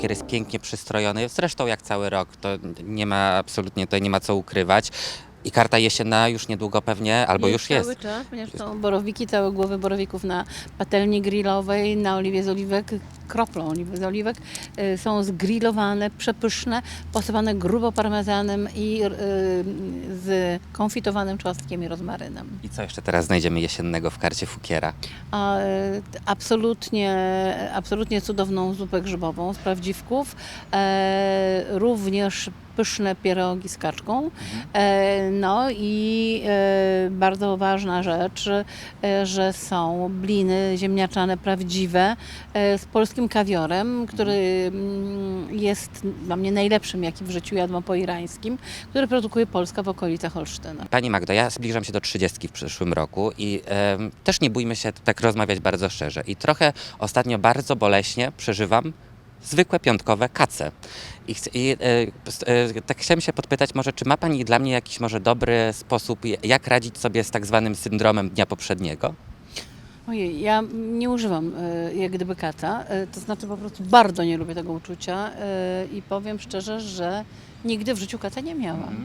Fukier jest pięknie przystrojony, zresztą jak cały rok, to nie ma absolutnie, to nie ma co ukrywać. I karta jesienna już niedługo pewnie, albo już jest. Cały czas, ponieważ są borowiki, całe głowy borowików na patelni grillowej, na oliwie z oliwek, kroplą oliwy z oliwek. y, Są zgrillowane, przepyszne, posypane grubo parmezanem i y, z konfitowanym czosnkiem i rozmarynem. I co jeszcze teraz znajdziemy jesiennego w karcie Fukiera? A, absolutnie, absolutnie cudowną zupę grzybową z prawdziwków. E, również pyszne pierogi z kaczką. E, no i e, bardzo ważna rzecz, e, że są bliny ziemniaczane prawdziwe z polskim kawiorem, który mm, jest dla mnie najlepszym, jaki w życiu jadłam po irańskim, który produkuje Polska w okolicach Olsztyna. Pani Magdo, ja zbliżam się do 30 w przyszłym roku i też nie bójmy się tak rozmawiać bardzo szczerze. I trochę ostatnio bardzo boleśnie przeżywam zwykłe piątkowe kace. I, i e, e, tak chciałem się podpytać może, czy ma Pani dla mnie jakiś może dobry sposób, jak radzić sobie z tak zwanym syndromem dnia poprzedniego? Ojej, ja nie używam e, jak gdyby kata, e, to znaczy po prostu bardzo nie lubię tego uczucia e, i powiem szczerze, że nigdy w życiu kata nie miałam.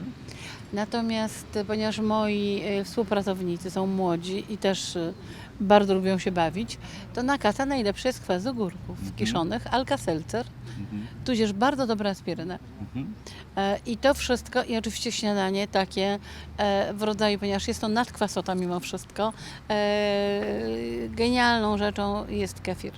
Natomiast e, ponieważ moi e, współpracownicy są młodzi i też e, bardzo lubią się bawić, to na kata najlepszy jest kwas z ogórków kiszonych, Alka-Seltzer, tudzież bardzo dobra aspiryna. E, I to wszystko, i oczywiście śniadanie takie w rodzaju, ponieważ jest to nadkwasota mimo wszystko, genialną rzeczą jest kefir.